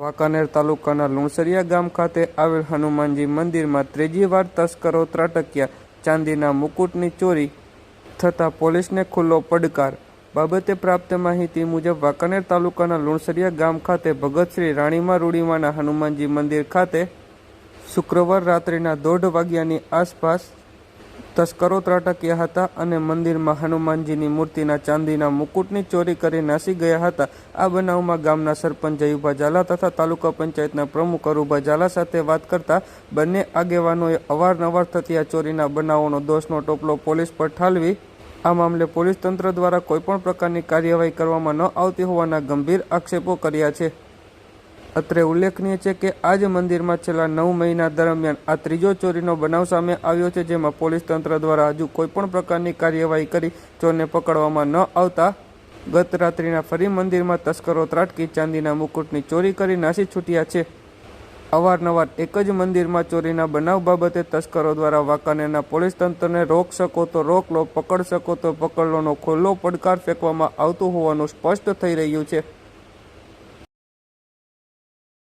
વાંકાનેર તાલુકાના લુણસરિયા ગામ ખાતે આવેલ હનુમાનજી મંદિરમાં ત્રીજી વાર તસ્કરો ત્રાટક્યા. ચાંદીના મુકુટની ચોરી થતાં પોલીસને ખુલ્લો પડકાર. બાબતે પ્રાપ્ત માહિતી મુજબ વાંકાનેર તાલુકાના લુણસરિયા ગામ ખાતે ભગતશ્રી રાણીમા રૂડીમાના હનુમાનજી મંદિર ખાતે શુક્રવાર રાત્રિના દોઢ વાગ્યાની આસપાસ તસ્કરો ત્રાટક્યા હતા અને મંદિરમાં હનુમાનજીની મૂર્તિના ચાંદીના મુકુટની ચોરી કરી નાસી ગયા હતા. આ બનાવમાં ગામના સરપંચ જયુભા ઝાલા તથા તાલુકા પંચાયતના પ્રમુખ અરુભા ઝાલા સાથે વાત કરતા બંને આગેવાનોએ અવારનવાર થતી આ ચોરીના બનાવોનો દોષનો ટોપલો પોલીસ પર ઠાલવી, આ મામલે પોલીસ તંત્ર દ્વારા કોઈપણ પ્રકારની કાર્યવાહી કરવામાં ન આવતી હોવાના ગંભીર આક્ષેપો કર્યા છે. અત્રે ઉલ્લેખનીય છે કે આ જ મંદિરમાં છેલ્લા નવ મહિના દરમિયાન આ ત્રીજો ચોરીનો બનાવ સામે આવ્યો છે, જેમાં પોલીસ તંત્ર દ્વારા હજુ કોઈપણ પ્રકારની કાર્યવાહી કરી ચોરને પકડવામાં ન આવતા ગત રાત્રિના ફરી મંદિરમાં તસ્કરો ત્રાટકી, ચાંદીના મુકુટની ચોરી કરી નાસી છૂટ્યા છે. અવારનવાર એક જ મંદિરમાં ચોરીના બનાવ બાબતે તસ્કરો દ્વારા વાંકાનેરના પોલીસ તંત્રને રોક શકો તો રોક લો, પકડ શકો તો પકડ લોનો ખુલ્લો પડકાર ફેંકવામાં આવતો હોવાનું સ્પષ્ટ થઈ રહ્યું છે.